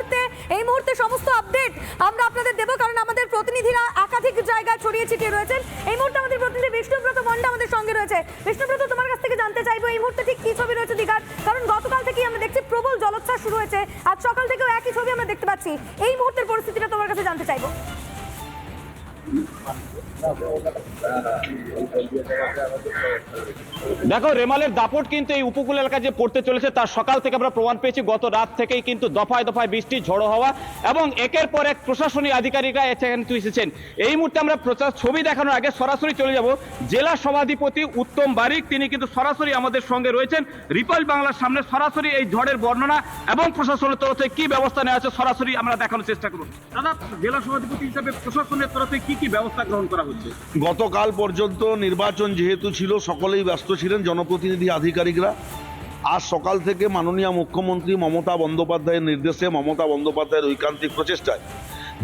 মুহূর্তে, এই মুহূর্তে সমস্ত আপডেট আমরা আপনাদের দেবো, কারণ আমাদের প্রতিনিধিরা একাধিক জায়গায় ছড়িয়ে ছিটিয়ে রয়েছেন। এই মুহূর্তে আমাদের প্রতিনিধি বিষ্ণুব্রত মন্ডা আমাদের সঙ্গে রয়েছে। বিষ্ণুব্রত, তোমার কাছ থেকে জানতে চাইব, এই মুহূর্তে ঠিক কি ছবি রয়েছে দীঘার? কারণ গতকাল থেকেই আমরা দেখছি প্রবল জলোচ্ছ্বাস শুরু হয়েছে। আজ সকাল থেকেও একই ছবি আমরা দেখতে পাচ্ছি। এই মুহূর্তের পরিস্থিতিটা তোমার কাছে জানতে চাইব। দেখো, রেমালের দাপট কিন্তু এই উপকূল এলাকায় যে পড়তে চলেছে, তার সকাল থেকে আমরা প্রমাণ পেয়েছি, গত রাত থেকেই কিন্তু দফায় দফায় বৃষ্টি, ঝড়ো হওয়া এবং একের পর এক প্রশাসনিক আধিকারিকরা এখানে এসেছেন। এই মুহূর্তে আমরা প্রচার ছবি দেখানোর আগে সরাসরি চলে যাব। জেলা সভাধিপতি উত্তম বারিক, তিনি কিন্তু সরাসরি আমাদের সঙ্গে রয়েছেন। রিপাল বাংলার সামনে সরাসরি এই ঝড়ের বর্ণনা এবং প্রশাসনের তরফ কি ব্যবস্থা নেওয়া আছে, সরাসরি আমরা দেখানোর চেষ্টা করব। দাদা, জেলা সভাধিপতি হিসাবে প্রশাসনের তরফে কি কি ব্যবস্থা গ্রহণ করা হচ্ছে গতকাল পর্যন্ত নির্বাচন যেহেতু ছিল, সকলেই ব্যস্ত ছিলেন, জনপ্রতিনিধি, আধিকারিকরা। আজ সকাল থেকে মাননীয় মুখ্যমন্ত্রী মমতা বন্দ্যোপাধ্যায়ের নির্দেশে মমতা বন্দ্যোপাধ্যায়ের ঐকান্তিক প্রচেষ্টায়।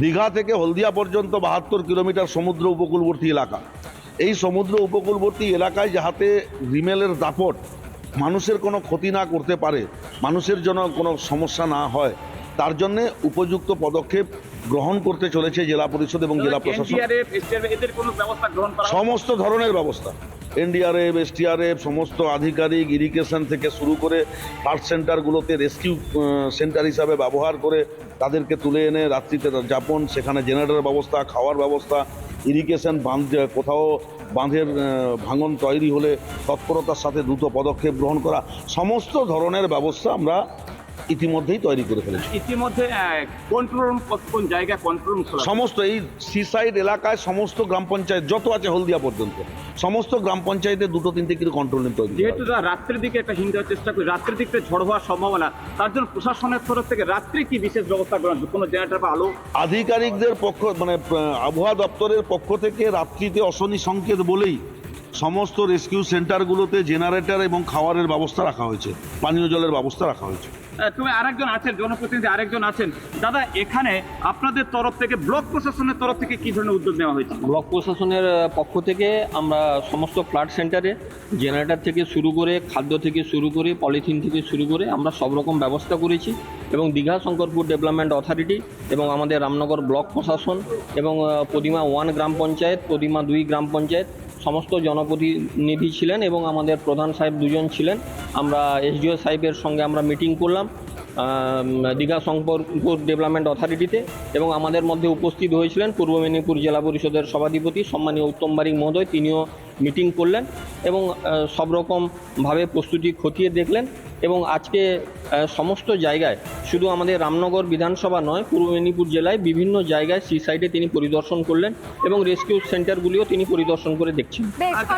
দীঘা থেকে হলদিয়া পর্যন্ত বাহাত্তর কিলোমিটার সমুদ্র উপকূলবর্তী এলাকা। এই সমুদ্র উপকূলবর্তী এলাকায় যাহাতে রিমেলের দাপট মানুষের কোনো ক্ষতি না করতে পারে, মানুষের জন্য কোনো সমস্যা না হয়, তার জন্যে উপযুক্ত পদক্ষেপ গ্রহণ করতে চলেছে জেলা পরিষদ এবং জেলা প্রশাসন। সমস্ত ধরনের ব্যবস্থা। এনডিআরএফ এসটিআরএফ সমস্ত আধিকারিক ইরিগেশন থেকে শুরু করে পার্ক সেন্টারগুলোতে রেস্কিউ সেন্টার হিসাবে ব্যবহার করে তাদেরকে তুলে এনে রাত্রিতে যাপন সেখানে জেনারেটর ব্যবস্থা খাওয়ার ব্যবস্থা ইরিগেশন বাঁধ কোথাও বাঁধের ভাঙন তৈরি হলে তৎপরতার সাথে দ্রুত পদক্ষেপ গ্রহণ করা সমস্ত ধরনের ব্যবস্থা আমরা ইতিমধ্যেই তৈরি করে ফেলেছি। ইতিমধ্যে কন্ট্রোল রুম কোন জায়গায় কন্ট্রোল রুম সমস্ত এই সিসাইড এলাকায় সমস্ত গ্রাম পঞ্চায়েত যত আছে হলদিয়া পর্যন্ত সমস্ত গ্রাম পঞ্চায়েতে দুটো তিনটে করে কন্ট্রোল রুম তৈরি যেহেতু তারা রাত্রের দিকে একটা হিন দেওয়ার চেষ্টা করি রাত্রের দিকটা ঝড় হওয়ার সম্ভাবনা তার জন্য প্রশাসনের তরফ থেকে রাত্রে কি বিশেষ ব্যবস্থা করা গ্রহণ কোনো জেনারেটর বা আলো? আধিকারিকদের পক্ষ মানে আবহাওয়া দপ্তরের পক্ষ থেকে রাত্রিতে অশনি সংকেত বলেই সমস্ত রেস্কিউ সেন্টারগুলোতে জেনারেটর এবং খাওয়ারের ব্যবস্থা রাখা হয়েছে। পানীয় জলের ব্যবস্থা রাখা হয়েছে। তুমি আরেকজন আছেন জনপ্রতিনিধি আরেকজন আছেন। দাদা এখানে আপনাদের তরফ থেকে ব্লক প্রশাসনের তরফ থেকে কি ধরনের উদ্যোগ নেওয়া হয়েছে? ব্লক প্রশাসনের পক্ষ থেকে আমরা সমস্ত ফ্লাড সেন্টারে জেনারেটর থেকে শুরু করে খাদ্য থেকে শুরু করে পলিথিন থেকে শুরু করে আমরা সব রকম ব্যবস্থা করেছি এবং দীঘা শঙ্করপুর ডেভেলপমেন্ট অথরিটি এবং আমাদের রামনগর ব্লক প্রশাসন এবং প্রতিমা ওয়ান গ্রাম পঞ্চায়েত প্রতিমা দুই গ্রাম পঞ্চায়েত সমস্ত জনপ্রতিনিধি ছিলেন এবং আমাদের প্রধান সাহেব দুজন ছিলেন। আমরা এসডিও সাহেবের সঙ্গে আমরা মিটিং করলাম দীঘা সম্পর্ক ডেভেলপমেন্ট অথরিটিতে এবং আমাদের মধ্যে উপস্থিত হয়েছিলেন পূর্ব মেদিনীপুর জেলা পরিষদের সভাধিপতি সম্মানীয় উত্তম বারিক মহোদয়। তিনিও মিটিং করলেন এবং সব রকমভাবে প্রস্তুতি খতিয়ে দেখলেন এবং আজকে সমস্ত জায়গায় শুধু আমাদের রামনগর বিধানসভা নয় পূর্ব মেদিনীপুর জেলায় বিভিন্ন জায়গায় সি সাইডে তিনি পরিদর্শন করলেন এবং রেস্কিউ সেন্টারগুলিও তিনি পরিদর্শন করে দেখছেন। আচ্ছা,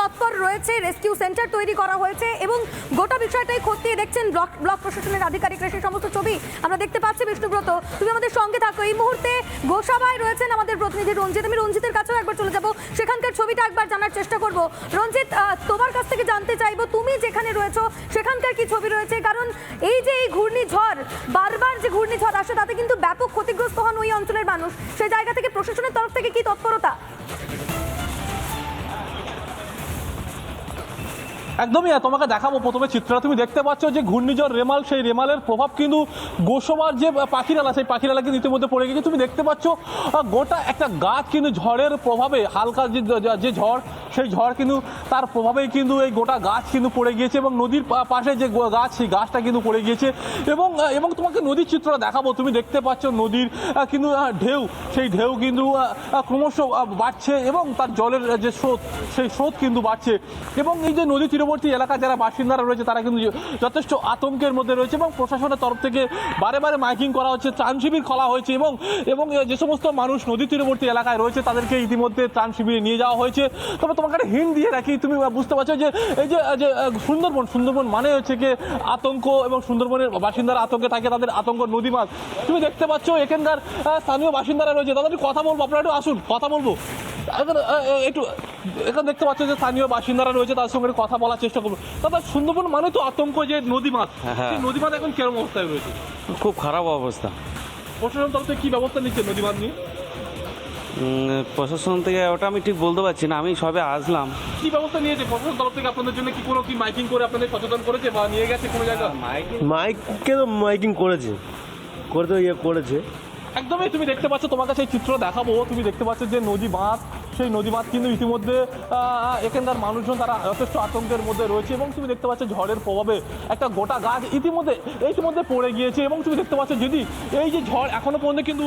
তৎপর রয়েছে রেস্কিউ সেন্টার তৈরি করা হয়েছে এবং গোটা বিষয়টাই খতিয়ে দেখছেন ব্লক ব্লক প্রশাসনের আধিকারিকরা সেই সমস্ত ছবি আমরা দেখতে পাচ্ছি বিষ্ণুব্রত তুমি আমাদের সঙ্গে থাকো। এই মুহূর্তে গোসাবাই রয়েছেন আমাদের প্রতিনিধি রঞ্জিত। আমি রঞ্জিতের কাছেও একবার চলে যাব। সেখানকার ছবিটা একবার জানার চেষ্টা করব। রঞ্জিত তোমার কাছ থেকে জানতে চাইব, তুমি যেখানে রয়েছো, সেখানকার কি ছবি রয়েছে? কারণ এই যে এই ঘূর্ণিঝড়, বারবার যে ঘূর্ণিঝড় আসে, তাতে কিন্তু ব্যাপক ক্ষতিগ্রস্ত হন ওই অঞ্চলের মানুষ। সেই জায়গা থেকে প্রশাসনের তরফ থেকে কি তৎপরতা? একদমই তোমাকে দেখাবো প্রথমে চিত্রটা। তুমি দেখতে পাচ্ছ যে ঘূর্ণিঝড় রেমাল, সেই রেমালের প্রভাব কিন্তু গোসবার যে পাখিরালা, সেই পাখিরালা কিন্তু ইতিমধ্যে পড়ে গেছে। তুমি দেখতে পাচ্ছ গোটা একটা গাছ কিন্তু ঝড়ের প্রভাবে, হালকা যে যে- ঝড়, সেই ঝড় কিন্তু তার প্রভাবেই কিন্তু এই গোটা গাছ কিন্তু পড়ে গিয়েছে এবং নদীর পাশে যে গাছ, সেই গাছটা কিন্তু পড়ে গিয়েছে। এবং এবং তোমাকে নদীর চিত্রটা দেখাবো। তুমি দেখতে পাচ্ছ নদীর কিন্তু ঢেউ, সেই ঢেউ কিন্তু ক্রমশ বাড়ছে এবং তার জলের যে স্রোত, সেই স্রোত কিন্তু বাড়ছে। এবং এই যে নদী তীরবর্তী এলাকা যারা বাসিন্দারা রয়েছে, তারা কিন্তু যথেষ্ট আতঙ্কের মধ্যে রয়েছে এবং প্রশাসনের তরফ থেকে বারে বারে মাইকিং করা হচ্ছে, ত্রাণ শিবির খোলা হয়েছে এবং এবং যে সমস্ত মানুষ নদী তীরবর্তী এলাকায় রয়েছে, তাদেরকে ইতিমধ্যে ত্রাণ শিবিরে নিয়ে যাওয়া হয়েছে। তবে তোমাকে একটা হিন্ট দিয়ে রাখি, তুমি বুঝতে পারছ যে, এই যে যে সুন্দরবন সুন্দরবন মানে হচ্ছে কি আতঙ্ক এবং সুন্দরবনের বাসিন্দারা আতঙ্কে থাকে, তাদের আতঙ্ক নদী মাছ তুমি দেখতে পাচ্ছ, এখানকার স্থানীয় বাসিন্দারা রয়েছে। তাদের কথা বলব, আপনারা একটু আসুন, কথা বলব। একটু এখানে দেখতে পাচ্ছ যে স্থানীয় বাসিন্দারা রয়েছে তার সঙ্গে কথা বলার চেষ্টা করব। দাদা সুন্দরবন মানে তো আতঙ্ক যে নদী মাছ হ্যাঁ। সেই নদী মাছ এখন কেরম অবস্থায় রয়েছে? খুব খারাপ অবস্থা। প্রশাসন তরফ থেকে কি ব্যবস্থা নিচ্ছে নদী মাছ নিয়ে প্রশাসন থেকে ওটা আমি ঠিক বলতে পারছি না আমি সবে আসলাম। কি ব্যবস্থা নিয়েছে? প্রশাসন তরফ থেকে আপনাদের জন্য কি কোনো কি মাইকিং করে আপনাদের সচেতন করেছে বা নিয়ে গেছে কোনো জায়গা? মাইককে তো মাইকিং করেছে? করতে ইয়ে করেছে। একদমই তুমি দেখতে পাচ্ছ তোমাকে সেই চিত্র দেখাবো। তুমি দেখতে পাচ্ছ যে নদী বাঁধ সেই নদী বাঁধ কিন্তু ইতিমধ্যে এখানকার মানুষজন তারা যথেষ্ট আতঙ্কের মধ্যে রয়েছে এবং তুমি দেখতে পাচ্ছ ঝড়ের প্রভাবে একটা গোটা গাছ ইতিমধ্যে ইতিমধ্যে পড়ে গিয়েছে এবং তুমি দেখতে পাচ্ছ যদি এই যে ঝড় এখনও পর্যন্ত কিন্তু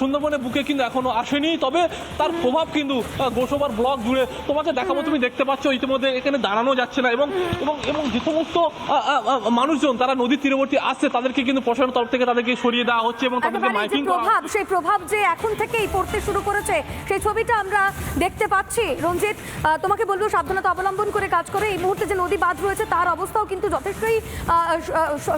সুন্দরবনের বুকে কিন্তু এখনও আসেনি তবে তার প্রভাব কিন্তু গোসবার ব্লক জুড়ে তোমাকে দেখাবো তুমি দেখতে পাচ্ছ ইতিমধ্যে এখানে দাঁড়ানো যাচ্ছে না এবং এবং এবং যে সমস্ত মানুষজন তারা নদীর তীরবর্তী আসছে তাদেরকে কিন্তু প্রশাসনের তরফ থেকে তাদেরকে সরিয়ে দেওয়া হচ্ছে এবং তাদেরকে মাইকিং করা প্রভাব সেই প্রভাব যে এখন থেকেই পড়তে শুরু করেছে সেই ছবিটা আমরা দেখতে পাচ্ছি, রঞ্জিত তোমাকে বলব সাবধানতা অবলম্বন করে কাজ করে। এই মুহূর্তে যে নদী বাঁধ রয়েছে, তার অবস্থাও কিন্তু যথেষ্টই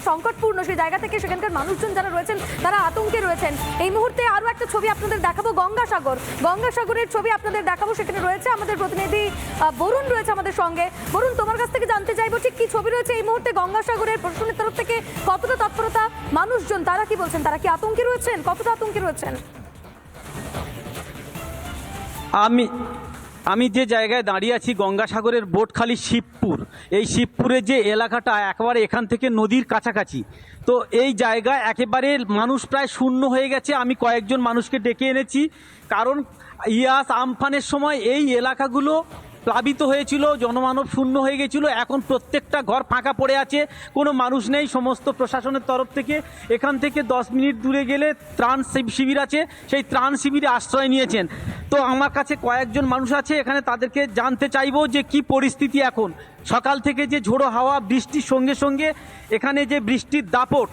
সংকটপূর্ণ। সেই জায়গা থেকে সেখানকার মানুষজন যারা রয়েছেন, তারা আতঙ্কে রয়েছেন। এই মুহূর্তে আরও একটা ছবি আপনাদের দেখাবো, গঙ্গাসাগর। গঙ্গাসাগরের ছবি আপনাদের দেখাবো, সেখানে রয়েছে আমাদের প্রতিনিধি বরুণ রয়েছে আমাদের সঙ্গে। বরুণ, তোমার কাছ থেকে জানতে চাইব ঠিক কি ছবি রয়েছে এই মুহূর্তে গঙ্গাসাগরের প্রশাসনের তরফ থেকে? কতটা তৎপরতা? মানুষজন, তারা কি বলছেন? তারা কি আতঙ্কে রয়েছেন? কতটা আতঙ্কে রয়েছেন? আমি আমি যে জায়গায় দাঁড়িয়ে আছি গঙ্গাসাগরের বোটখালি শিবপুর। এই শিবপুরের যে এলাকাটা একেবারে এখান থেকে নদীর কাছাকাছি। তো এই জায়গায় একেবারে মানুষ প্রায় শূন্য হয়ে গেছে, আমি কয়েকজন মানুষকে ডেকে এনেছি। কারণ ইয়াস আমফানের সময় এই এলাকাগুলো প্লাবিত হয়েছিল, জনমানব শূন্য হয়ে গেছিল, এখন প্রত্যেকটা ঘর ফাঁকা পড়ে আছে, কোনো মানুষ নেই, সমস্ত প্রশাসনের তরফ থেকে। এখান থেকে দশ মিনিট দূরে গেলে ত্রাণ শিব- শিবির আছে, সেই ত্রাণ শিবিরে আশ্রয় নিয়েছেন। তো আমার কাছে কয়েকজন মানুষ আছে, এখানে তাদেরকে জানতে চাইব যে কি পরিস্থিতি এখন। সকাল থেকে যে ঝোড়ো হাওয়া, বৃষ্টির সঙ্গে সঙ্গে এখানে যে বৃষ্টির দাপট,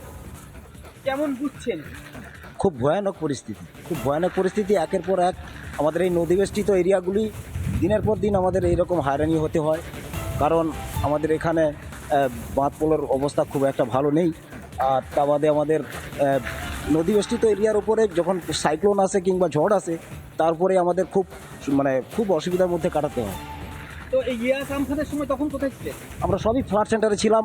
কেমন বুঝছেন? খুব ভয়ানক পরিস্থিতি। খুব ভয়ানক পরিস্থিতি একের পর এক আমাদের এই নদীবেষ্টিত এরিয়াগুলি দিনের পর দিন আমাদের এইরকম হয়রানি হতে হয়। কারণ আমাদের এখানে বাঁধ পোলোর অবস্থা খুব একটা ভালো নেই। আর তা বাদে আমাদের নদীবেষ্টিত এরিয়ার উপরে যখন সাইক্লোন আসে কিংবা ঝড় আসে তারপরে আমাদের খুব মানে খুব অসুবিধার মধ্যে কাটাতে হয়। তো এই ইয়াস আমফানের সময় তখন কোথায় আমরা সবই ফ্লাড সেন্টারে ছিলাম।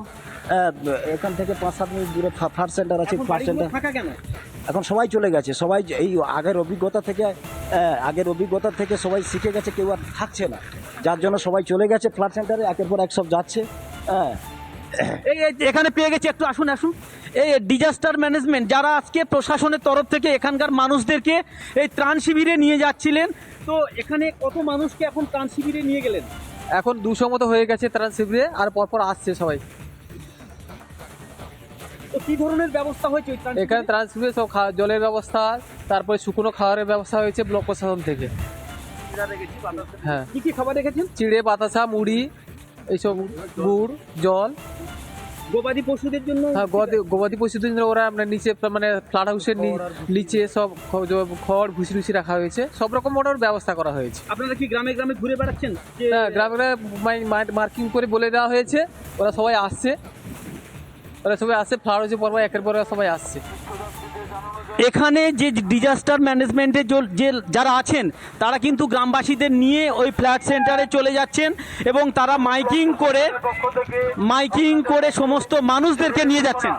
এখান থেকে পাঁচ সাত মিনিট দূরে ফ্লাড সেন্টার আছে ফ্লাড সেন্টার ফাঁকা কেন? এখন সবাই চলে গেছে সবাই যে- এই আগের অভিজ্ঞতা থেকে আগের অভিজ্ঞতা থেকে সবাই শিখে গেছে কেউ আর থাকছে না। যার জন্য সবাই চলে গেছে ফ্ল্যাট সেন্টারে একের পর এক সব যাচ্ছে। হ্যাঁ। এই এই যে এখানে পেয়ে গেছি একটু আসুন আসুন। এই ডিজাস্টার ম্যানেজমেন্ট যারা আজকে প্রশাসনের তরফ থেকে এখানকার মানুষদেরকে এই ত্রাণ শিবিরে নিয়ে যাচ্ছিলেন তো এখানে কত মানুষকে এখন ত্রাণ শিবিরে নিয়ে গেলেন? এখন দুশো মতো হয়ে গেছে ত্রাণ শিবিরে আর পরপর আসছে সবাই। তো কি ধরনের ব্যবস্থা হয়েছে এখানে? ত্রাণ শিবিরে সব জলের ব্যবস্থা তারপরে শুকনো খাওয়ারের ব্যবস্থা হয়েছে ব্লক প্রশাসন থেকে। হ্যাঁ। কি কি খাবার রেখেছেন চিড়ে বাতাসা মুড়ি এইসব গুড় জল। গবাদি পশুদের জন্য? হ্যাঁ গবাদি- গবাদি পশুদের জন্য ওরা আপনার নিচে মানে ফ্ল্যাট হাউসের নিচে সব খড় ভুসি টুসি রাখা হয়েছে। সব রকম মোটর ব্যবস্থা করা হয়েছে। আপনারা কি গ্রামে গ্রামে ঘুরে বেড়াচ্ছেন? হ্যাঁ গ্রামে মার্কিং করে বলে দেওয়া হয়েছে। ওরা সবাই আসছে। ওরা সবাই আসছে ফ্লাড হাউসে পর পর একের পর সবাই আসছে। এখানে যে ডিজাস্টার ম্যানেজমেন্টের যে যারা আছেন তারা কিন্তু গ্রামবাসীদের নিয়ে ওই ফ্ল্যাট সেন্টারে চলে যাচ্ছেন এবং তারা মাইকিং করে মাইকিং করে সমস্ত মানুষদেরকে নিয়ে যাচ্ছেন।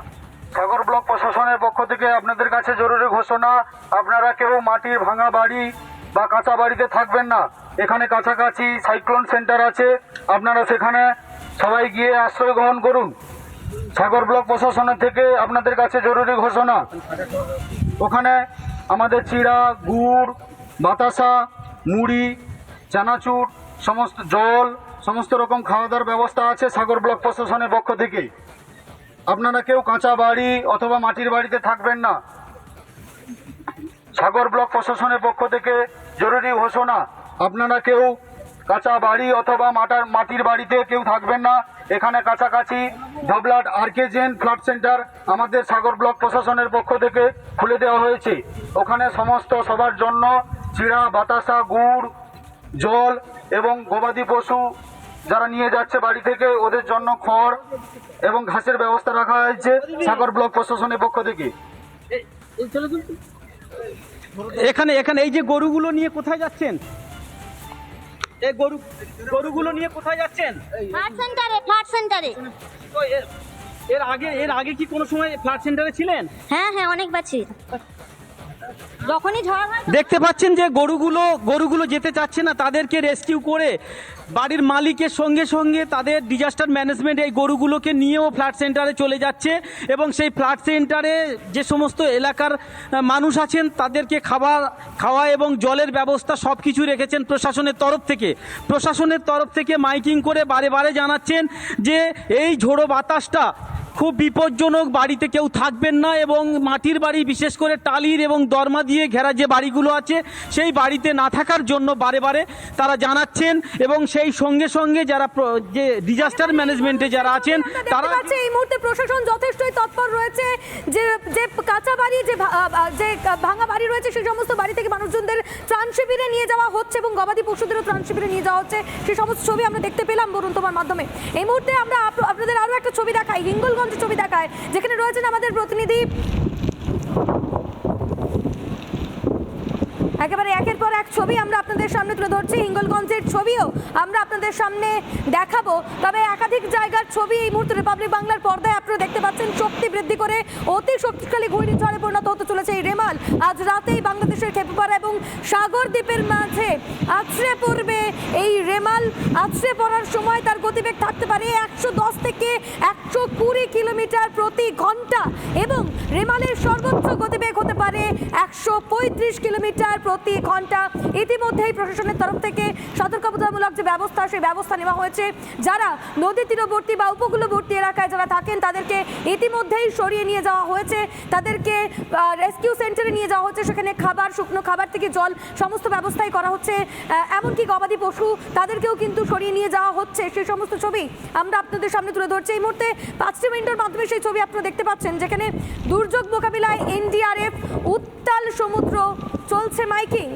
সাগর ব্লক প্রশাসনের পক্ষ থেকে আপনাদের কাছে জরুরি ঘোষণা আপনারা কেউ মাটির ভাঙা বাড়ি বা কাঁচা বাড়িতে থাকবেন না। এখানে কাছাকাছি সাইক্লোন সেন্টার আছে আপনারা সেখানে সবাই গিয়ে আশ্রয় গ্রহণ করুন। সাগর ব্লক প্রশাসনের থেকে আপনাদের কাছে জরুরি ঘোষণা। ওখানে আমাদের চিড়া, গুড়, বাতাসা, মুড়ি, চানাচুর, সমস্ত জল, সমস্ত রকম খাওয়া দাওয়ার ব্যবস্থা আছে সাগর ব্লক প্রশাসনের পক্ষ থেকে। আপনারা কেউ কাঁচা বাড়ি অথবা মাটির বাড়িতে থাকবেন না। সাগর ব্লক প্রশাসনের পক্ষ থেকে জরুরি ঘোষণা, আপনারা কেউ কাঁচা বাড়ি অথবা মাটার মাটির বাড়িতে কেউ থাকবেন না। এখানে কাছাকাছি ধবলাট আরকেজেন ফ্লাড সেন্টার আমাদের সাগর ব্লক প্রশাসনের পক্ষ থেকে খুলে দেওয়া হয়েছে। ওখানে সমস্ত সবার জন্য চিড়া, বাতাসা, গুড়, জল এবং গবাদি পশু যারা নিয়ে যাচ্ছে বাড়ি থেকে, ওদের জন্য খড় এবং ঘাসের ব্যবস্থা রাখা হয়েছে সাগর ব্লক প্রশাসনের পক্ষ থেকে। এখানে এখানে এই যে গরুগুলো নিয়ে কোথায় যাচ্ছেন? এই গরু গরুগুলো নিয়ে কোথায় যাচ্ছেন? ফ্ল্যাট সেন্টারে ফ্ল্যাট সেন্টারে এর- আগে এর আগে কি কোনো সময় ফ্ল্যাট সেন্টারে ছিলেন? হ্যাঁ হ্যাঁ অনেকবার ছিল দেখতে পাচ্ছেন যে গরুগুলো গরুগুলো যেতে চাচ্ছে না, তাদেরকে রেস্কিউ করে বাড়ির মালিকের সঙ্গে সঙ্গে তাদের ডিজাস্টার ম্যানেজমেন্ট এই গরুগুলোকে নিয়েও ফ্ল্যাট সেন্টারে চলে যাচ্ছে এবং সেই ফ্ল্যাট সেন্টারে যে সমস্ত এলাকার মানুষ আছেন, তাদেরকে খাবার, খাওয়া এবং জলের ব্যবস্থা সব কিছু রেখেছেন প্রশাসনের তরফ থেকে। প্রশাসনের তরফ থেকে মাইকিং করে বারে বারে জানাচ্ছেন যে এই ঝোড়ো বাতাসটা খুব বিপজ্জনক বাড়িতে কেউ থাকবেন না এবং মাটির বাড়ি বিশেষ করে টালির এবং দরমা দিয়ে ঘেরা যে বাড়িগুলো আছে সেই বাড়িতে না থাকার জন্য বারে বারে তারা জানাচ্ছেন এবং সেই সঙ্গে সঙ্গে যারা যে ডিজাস্টার ম্যানেজমেন্টে যারা আছেন তারা এই মুহূর্তে প্রশাসন যথেষ্টই তৎপর রয়েছে। যে যে কাঁচা বাড়ি যে যে ভাঙা বাড়ি রয়েছে সেই সমস্ত বাড়ি থেকে মানুষজনদের ত্রাণ শিবিরে নিয়ে যাওয়া হচ্ছে এবং গবাদি পশুদেরও ত্রাণ শিবিরে নিয়ে যাওয়া হচ্ছে। সেই সমস্ত ছবি আমরা দেখতে পেলাম বরুণ তোমার মাধ্যমে। এই মুহূর্তে আমরা আপনাদের আরও একটা ছবি দেখাই। হিঙ্গলগঞ্জের ছবি দেখায় যেখানে রয়েছেন আমাদের প্রতিনিধি একেবারে একের পর এক ছবি আমরা আপনাদের সামনে তুলে ধরছি। হিঙ্গলগঞ্জের ছবিও আমরা আপনাদের সামনে দেখাবো। তবে একাধিক জায়গার ছবি এই মুহূর্তে রিপাবলিক বাংলার পর্দায় আপনারা দেখতে পাচ্ছেন। শক্তি বৃদ্ধি করে অতি শক্তিশালী ঘূর্ণিঝড়ে পরিণত হতে চলেছে এই রেমাল। আজ রাতেই বাংলাদেশের খেপুপাড়া এবং সাগর দ্বীপের মাঝে আছড়ে পড়বে এই রেমাল। আছড়ে পড়ার সময় তার গতিবেগ থাকতে পারে একশো দশ থেকে একশো কুড়ি কিলোমিটার প্রতি ঘণ্টা এবং রেমালের সর্বোচ্চ গতিবেগ হতে পারে একশো পঁয়ত্রিশ কিলোমিটার প্রতি ঘণ্টা ইতিমধ্যেই প্রশাসনের তরফ থেকে সতর্কতামূলক যে ব্যবস্থা, সেই ব্যবস্থা নেওয়া হয়েছে। যারা নদী তীরবর্তী বা উপকূলবর্তী এলাকায় যারা থাকেন, তাদেরকে ইতিমধ্যেই সরিয়ে নিয়ে যাওয়া হয়েছে। তাদেরকে রেস্কিউ সেন্টারে নিয়ে যাওয়া হচ্ছে। সেখানে খাবার, শুকনো খাবার থেকে জল, সমস্ত ব্যবস্থাই করা হচ্ছে। এমনকি গবাদি পশু, তাদেরকেও কিন্তু সরিয়ে নিয়ে যাওয়া হচ্ছে। সেই সমস্ত ছবি আমরা আপনাদের সামনে তুলে ধরছি। এই মুহূর্তে পাঁচটি মিনিটের মাধ্যমে সেই ছবি আপনারা দেখতে পাচ্ছেন, যেখানে দুর্যোগ মোকাবিলায় এনডিআরএফ উত্তাল সমুদ্র চলছে মাইকিং